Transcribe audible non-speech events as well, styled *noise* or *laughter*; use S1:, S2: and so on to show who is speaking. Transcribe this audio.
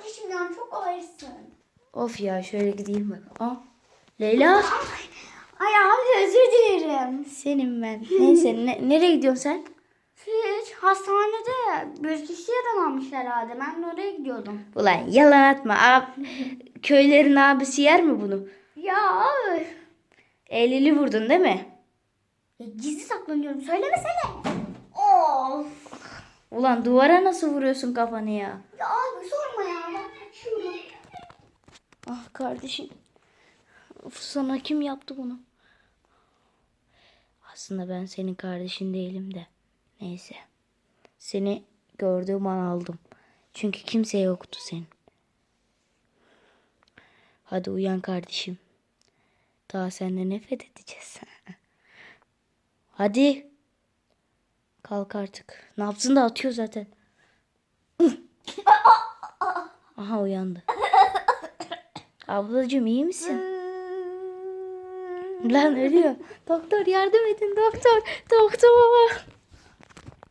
S1: kardeşim ya çok ağırsın.
S2: Of ya şöyle gideyim bak. Aa, Leyla.
S1: Ay abi özür dilerim.
S2: Senin ben. Neyse *laughs* ne- nereye gidiyorsun sen?
S1: Hiç hastanede bir kişi yaralanmış herhalde. Ben de oraya gidiyordum.
S2: Ulan yalan atma. Ab, köylerin abisi yer mi bunu?
S1: Ya abi.
S2: Eylül'ü vurdun değil mi?
S1: Ya gizli saklanıyorum. Söylemesene. Of.
S2: Ulan duvara nasıl vuruyorsun kafanı ya?
S1: Ya abi şunu.
S2: Ah kardeşim. Of, sana kim yaptı bunu? Aslında ben senin kardeşin değilim de. Neyse. Seni gördüğüm an aldım. Çünkü kimse yoktu senin. Hadi uyan kardeşim. Daha seninle nefret edeceğiz. *laughs* Hadi. Kalk artık. Nabzını da atıyor zaten. Aha uyandı. Ablacığım iyi misin? Lan ölüyor. Doktor yardım edin doktor. Doktor.